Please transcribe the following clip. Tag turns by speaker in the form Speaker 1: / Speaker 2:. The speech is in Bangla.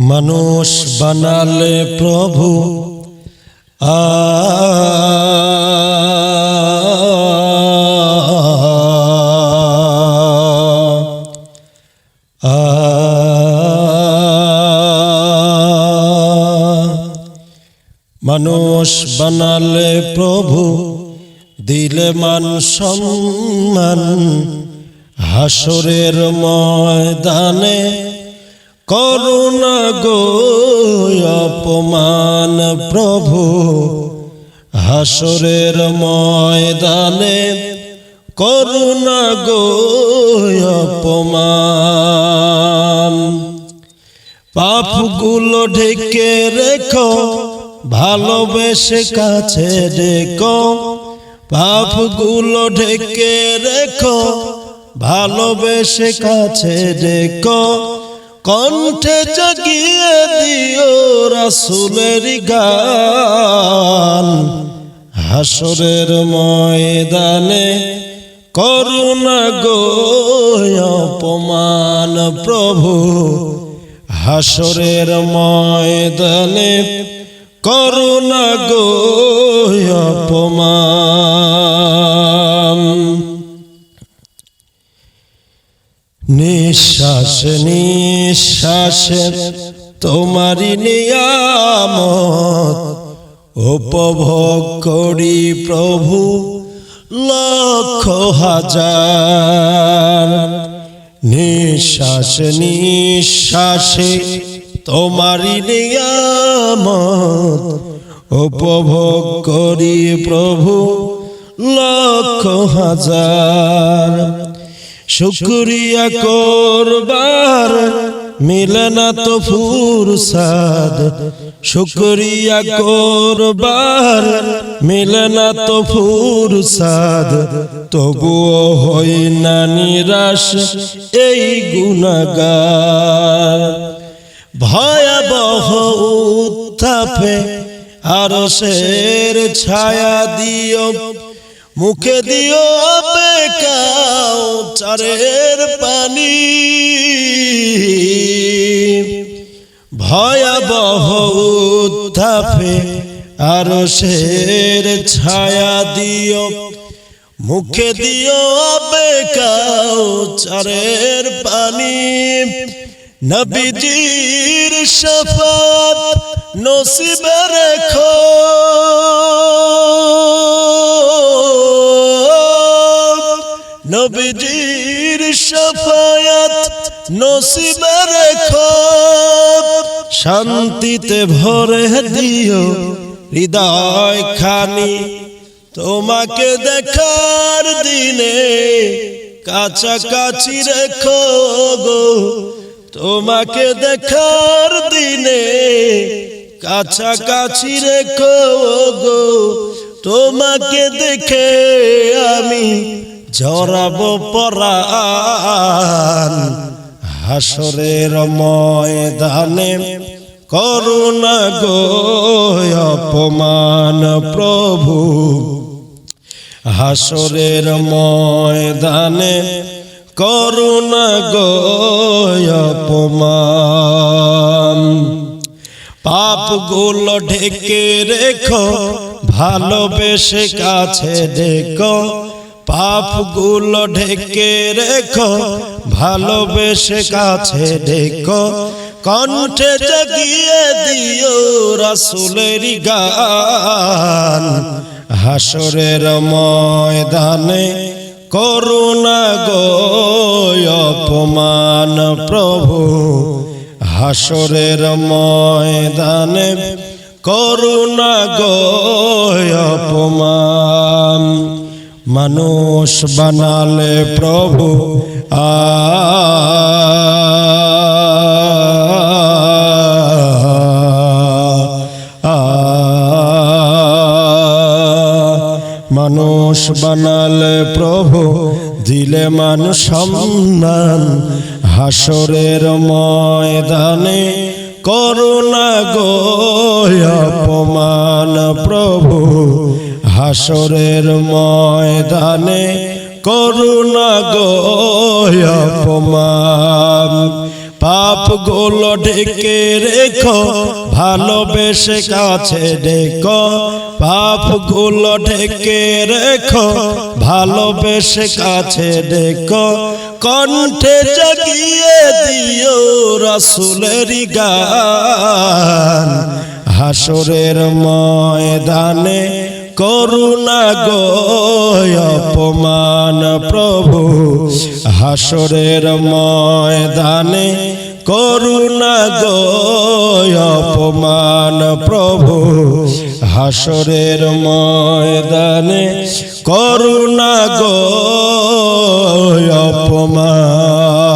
Speaker 1: মানুষ বানালে প্রভু মানুষ বানালে প্রভু দিলে মান সম্মান হাসরের ময়দানে করুণা গো, অপমান প্রভু, হাসরের ময়দানে করুণা গো, অপমান। পাপগুলো ঢেকে রেখো, ভালোবেসে কাছে ডেকো। পাপগুলো ঢেকে রেখো, ভালোবেসে কাছে ডেকো। কণ্ঠে জাগিয়ে দিও রাসুলের গান। হাসরের ময়দানে করুণা গো অপমান প্রভু। হাসরের ময়দানে করুণা গো অপমান নিঃশ্বাস, নিঃশ্বাসে তোমারি নিয়ামত। উপভোগ করি প্রভু, লক্ষ হাজার। নিঃশ্বাস, নিঃশ্বাসে তোমারি নিয়ামত। উপভোগ করি প্রভু, লক্ষ হাজার। শুক্রিয়া করবার মিলে না তো ফুরসাদ। শুক্রিয়া করবার মিলে না তো ফুরসাদ। তবুও হই না নিরাশ এই গুণাগার। ভয়াবহ উত্থাপে আর শের ছায়া দিও মুখে দিও বেকাও চারের পানি। ভয়াবহ উত্থাপে আরও শের ছায়া দিও। মুখে দিও বেকাও চারের পানি। নবীজির শফাত নসিবে রেখো। নবীজির শফায়াত নসিবে রেখো শান্তিতে ভরে দিও, হৃদয় খানি। তোমাকে দেখার দিনে কাছাকাছি রেখো গো। তোমাকে দেখার দিনে কাছাকাছি রেখো গো। তোমাকে দেখে আমি জড়াবো পরাণ, হাসরের ময়দানে করুণা গো অপমান প্রভু। হাসরের ময়দানে করুণা গো অপমান। পাপগুলো ঢেকে রেখো, ভালোবেসে কাছে ডেকো পাপগুলো ঢেকে রেখো, ভালোবেসে কাছে ডেকো। কণ্ঠে জাগিয়ে দিও রাসুলের গান। হাসরের ময়দানে করুণা গো অপমান প্রভু। হাসরের ময়দানে করুণা গো অপমান মানুষ বানালে প্রভু আ মানুষ বানালে প্রভু দিলে মানুষ সম্মান হাসরের ময়দানে করুণা গো অপমান প্রভু। হাসরের ময়দানে করুণা গো অপমান। পাপগুলো ঢেকে রেখো, ভালোবেসে কাছে ডেকো। পাপগুলো ঢেকে রেখো, ভালোবেসে কাছে ডেকো। কণ্ঠে জাগিয়ে দিও রসুলের গান। হাসরের ময়দানে করুণা গো অপমান প্রভু। হাসরের ময়দানে করুণা গো অপমান প্রভু হাসরের ময়দানে করুণা অপমান